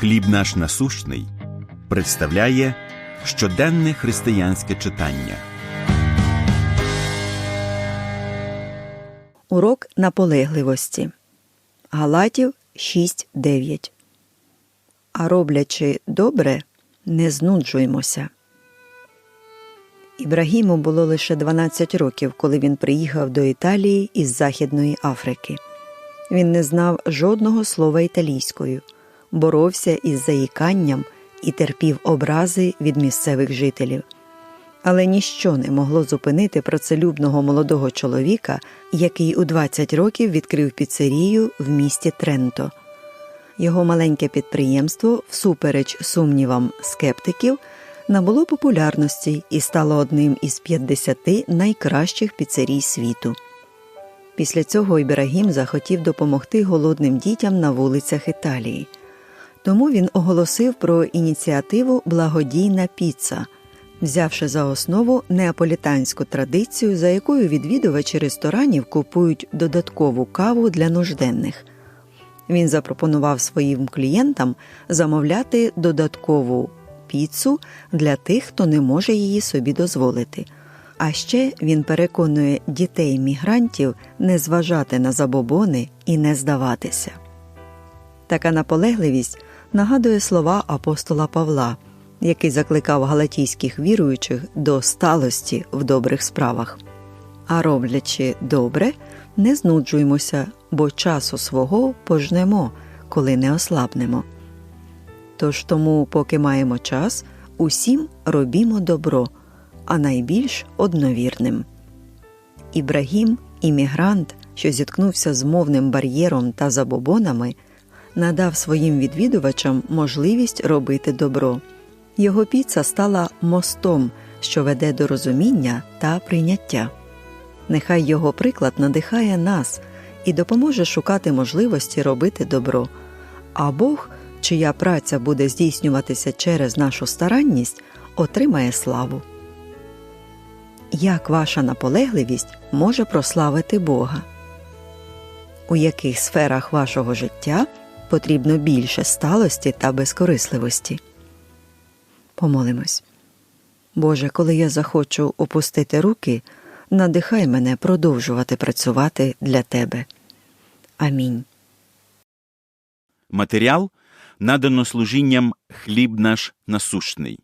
Хліб наш насущний представляє щоденне християнське читання. Урок наполегливості. Галатів 6.9. А роблячи добре, не знуджуймося. Ібрагіму було лише 12 років, коли він приїхав до Італії із Західної Африки. Він не знав жодного слова італійською, боровся із заїканням і терпів образи від місцевих жителів. Але ніщо не могло зупинити працелюбного молодого чоловіка, який у 20 років відкрив піцерію в місті Тренто. Його маленьке підприємство, всупереч сумнівам скептиків, набуло популярності і стало одним із 50 найкращих піцерій світу. Після цього Ібрагім захотів допомогти голодним дітям на вулицях Італії. Тому він оголосив про ініціативу Благодійна піца, взявши за основу неаполітанську традицію, за якою відвідувачі ресторанів купують додаткову каву для нужденних. Він запропонував своїм клієнтам замовляти додаткову піцу для тих, хто не може її собі дозволити. А ще він переконує дітей мігрантів не зважати на забобони і не здаватися. Така наполегливість нагадує слова апостола Павла, який закликав галатійських віруючих до сталості в добрих справах. А роблячи добре, не знуджуймося, бо часу свого пожнемо, коли не ослабнемо. Тож тому, поки маємо час, усім робімо добро, а найбільш одновірним. Ібрагім, іммігрант, що зіткнувся з мовним бар'єром та забобонами, надав своїм відвідувачам можливість робити добро. Його піца стала мостом, що веде до розуміння та прийняття. Нехай його приклад надихає нас і допоможе шукати можливості робити добро, а Бог, чия праця буде здійснюватися через нашу старанність, отримає славу. Як ваша наполегливість може прославити Бога? У яких сферах вашого життя потрібно більше сталості та безкорисливості? Помолимось. Боже, коли я захочу опустити руки, надихай мене продовжувати працювати для Тебе. Амінь. Матеріал надано служінням Хліб наш насущний.